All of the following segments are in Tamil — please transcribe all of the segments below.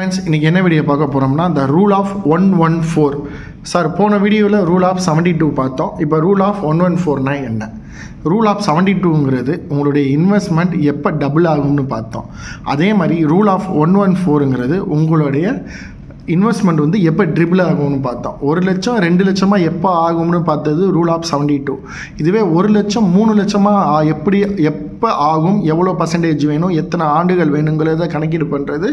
ஃப்ரெண்ட்ஸ் இன்றைக்கி என்ன வீடியோ பார்க்க போகிறோம்னா இந்த rule of one one four sir போன வீடியோவில் ரூல் ஆஃப் செவன்ட்டி டூ பார்த்தோம். இப்போ ரூல் ஆஃப் ஒன் ஒன் ஃபோர்னா என்ன? ரூல் ஆஃப் செவன்ட்டி டூங்கிறது உங்களுடைய இன்வெஸ்ட்மெண்ட் எப்போ டபுள் ஆகும்னு பார்த்தோம். அதே மாதிரி ரூல் ஆஃப் ஒன் ஒன் ஃபோருங்கிறது உங்களுடைய இன்வெஸ்ட்மெண்ட் வந்து எப்போ ட்ரிபிள் ஆகும்னு பார்த்தோம். ஒரு லட்சம் ரெண்டு லட்சமாக எப்போ ஆகும்னு பார்த்தது ரூல் ஆஃப் செவன்ட்டி டூ இதுவே ஒரு லட்சம் மூணு லட்சமாக எப்படி எப் எப்போ ஆகும் எவ்வளோ பர்சன்டேஜ் வேணும் எத்தனை ஆண்டுகள் வேணுங்கிறத கணக்கீடு பண்ணுறது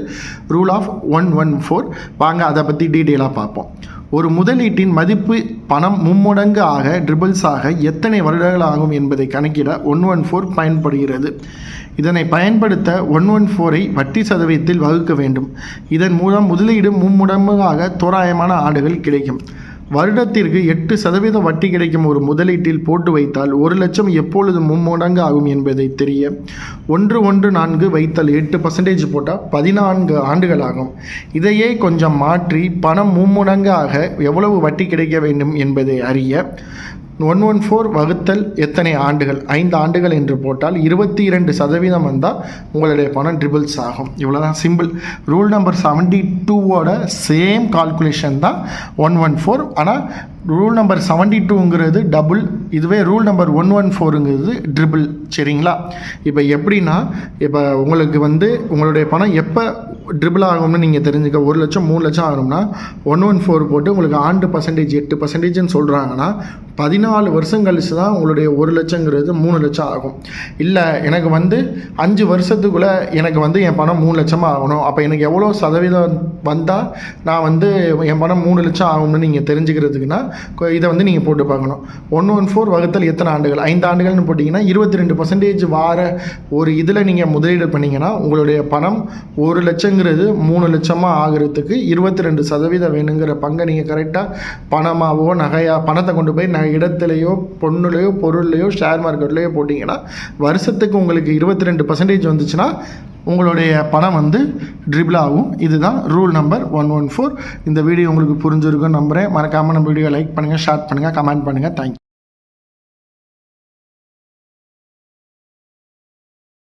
rule of one one four வாங்க அதை பற்றி டீட்டெயிலாக பார்ப்போம். ஒரு முதலீட்டின் மதிப்பு பணம் மும்மடங்கு ஆக ட்ரிபிள்ஸ் ஆக எத்தனை வருடங்கள் ஆகும் என்பதை கணக்கிட ஒன் ஒன் ஃபோர் பயன்படுகிறது. இதனை பயன்படுத்த ஒன் ஒன் ஃபோரை வட்டி சதவீதத்தில் வகுக்க வேண்டும். இதன் மூலம் முதலீடு மும்முடங்காக தோராயமான ஆண்டுகள் கிடைக்கும். வருடத்திற்கு எட்டு சதவீத வட்டி கிடைக்கும் ஒரு முதலீட்டில் போட்டு வைத்தால் ஒரு லட்சம் எப்பொழுது மும்மடங்கு ஆகும் என்பதை தெரிய ஒன்று ஒன்று நான்கு வைத்தால் எட்டு பர்சன்டேஜ் போட்டால் பதினான்கு ஆண்டுகள் ஆகும் இதையே கொஞ்சம் மாற்றி பணம் மும்மடங்காக எவ்வளவு வட்டி கிடைக்க வேண்டும் என்பதை அறிய ஒன் ஒன் ஃபோர் வகுத்தல் எத்தனை ஆண்டுகள்? ஐந்து ஆண்டுகள் என்று போட்டால் இருபத்தி இரண்டு சதவீதம் வந்தால் உங்களுடைய பணம் ட்ரிபிள்ஸ் ஆகும். இவ்வளோதான் சிம்பிள் ரூல் நம்பர் செவன்ட்டி டூவோட சேம் கால்குலேஷன் தான் ஒன் ஒன் ஃபோர் ஆனால் ரூல் நம்பர் செவன்டி டூங்கிறது டபுள் இதுவே ரூல் நம்பர் ஒன் ஒன் ஃபோருங்கிறது ட்ரிபிள் சரிங்களா? இப்போ எப்படின்னா இப்போ உங்களுக்கு வந்து உங்களுடைய பணம் எப்போ ட்ரிபிள் ஆகும்னு நீங்கள் தெரிஞ்சுக்க ஒரு லட்சம் மூணு லட்சம் ஆகணும்னா ஒன் ஒன் ஃபோர் போட்டு உங்களுக்கு ஆண்டு பர்சன்டேஜ் எட்டு பர்சன்டேஜ்னு சொல்கிறாங்கன்னா பதினாலு வருஷம் கழிச்சு தான் உங்களுடைய ஒரு லட்சங்கிறது மூணு லட்சம் ஆகும். இல்லை எனக்கு வந்து அஞ்சு வருஷத்துக்குள்ளே எனக்கு வந்து என் பணம் மூணு லட்சமாக ஆகணும். அப்போ எனக்கு எவ்வளோ சதவீதம் வந்தால் நான் வந்து என் பணம் மூணு லட்சம் ஆகும்னு நீங்கள் தெரிஞ்சுக்கிறதுக்குன்னா இதை வந்து நீங்கள் போட்டு பார்க்கணும். ஒன் ஒன் ஃபோர் ஃபோர் வகுத்தல் எத்தனை ஆண்டுகள்? ஐந்து ஆண்டுகள்னு போட்டிங்கன்னா இருபத்தி ரெண்டு பர்சன்டேஜ் வார ஒரு இதில் நீங்கள் முதலீடு பண்ணீங்கன்னா உங்களுடைய பணம் ஒரு லட்சங்கிறது மூணு லட்சமாக ஆகிறதுக்கு இருபத்தி ரெண்டு சதவீதம் வேணுங்கிற பங்கை நீங்கள் கரெக்டாக பணமாகவோ நகையாக பணத்தை கொண்டு போய் ந இடத்துலையோ பொண்ணுலையோ பொருள்லையோ ஷேர் மார்க்கெட்லையோ போட்டிங்கன்னா வருஷத்துக்கு உங்களுக்கு இருபத்தி ரெண்டு பர்சன்டேஜ் வந்துச்சுன்னா உங்களுடைய பணம் வந்து ட்ரிபிள் ஆகும். இதுதான் rule number one one four இந்த வீடியோ உங்களுக்கு புரிஞ்சிருக்குன்னு நம்புகிறேன் மறக்காமல் நம்ம வீடியோ லைக் பண்ணுங்கள் ஷேர் பண்ணுங்கள் கமெண்ட் பண்ணுங்கள் தேங்க்யூ